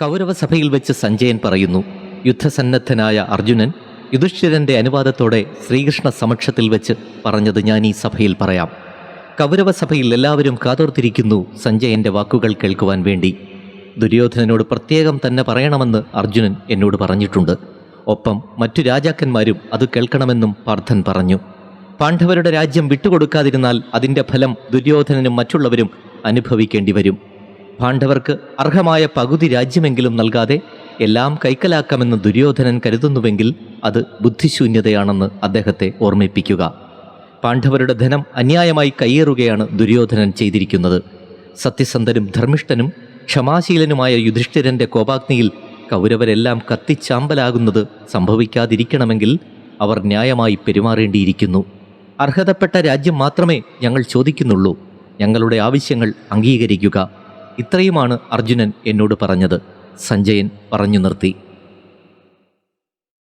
കൗരവസഭയിൽ വെച്ച് സഞ്ജയൻ പറയുന്നു യുദ്ധസന്നദ്ധനായ അർജുനൻ യുധിഷ്ഠിരന്റെ അനുവാദത്തോടെ ശ്രീകൃഷ്ണ സമക്ഷത്തിൽ വെച്ച് പറഞ്ഞത് ഞാൻ ഈ സഭയിൽ പറയാം. കൗരവസഭയിൽ എല്ലാവരും കാതോർത്തിരിക്കുന്നു സഞ്ജയന്റെ വാക്കുകൾ കേൾക്കുവാൻ വേണ്ടി. ദുര്യോധനനോട് പ്രത്യേകം തന്നെ പറയണമെന്ന് അർജുനൻ എന്നോട് പറഞ്ഞിട്ടുണ്ട്. ഒപ്പം മറ്റു രാജാക്കന്മാരും അത് കേൾക്കണമെന്നും പാർത്ഥൻ പറഞ്ഞു. പാണ്ഡവരുടെ രാജ്യം വിട്ടുകൊടുക്കാതിരുന്നാൽ അതിന്റെ ഫലം ദുര്യോധനനും മറ്റുള്ളവരും അനുഭവിക്കേണ്ടി വരും. പാണ്ഡവർക്ക് അർഹമായ പകുതി രാജ്യമെങ്കിലും നൽകാതെ എല്ലാം കൈക്കലാക്കാമെന്ന് ദുര്യോധനൻ കരുതുന്നുവെങ്കിൽ അത് ബുദ്ധിശൂന്യതയാണെന്ന് അദ്ദേഹത്തെ ഓർമ്മിപ്പിക്കുക. പാണ്ഡവരുടെ ധനം അന്യായമായി കയ്യേറുകയാണ് ദുര്യോധനൻ ചെയ്തിരിക്കുന്നത്. സത്യസന്ധനും ധർമ്മിഷ്ഠനും ക്ഷമാശീലനുമായ യുധിഷ്ഠിരന്റെ കോപാഗ്നിയിൽ കൗരവരെല്ലാം കത്തിച്ചാമ്പലാകുന്നത് സംഭവിക്കാതിരിക്കണമെങ്കിൽ അവർ ന്യായമായി പെരുമാറേണ്ടിയിരിക്കുന്നു. അർഹതപ്പെട്ട രാജ്യം മാത്രമേ ഞങ്ങൾ ചോദിക്കുന്നുള്ളൂ. ഞങ്ങളുടെ ആവശ്യങ്ങൾ അംഗീകരിക്കുക. ഇത്രയുമാണ് അർജുനൻ എന്നോട് പറഞ്ഞത്. സഞ്ജയൻ പറഞ്ഞു നിർത്തി.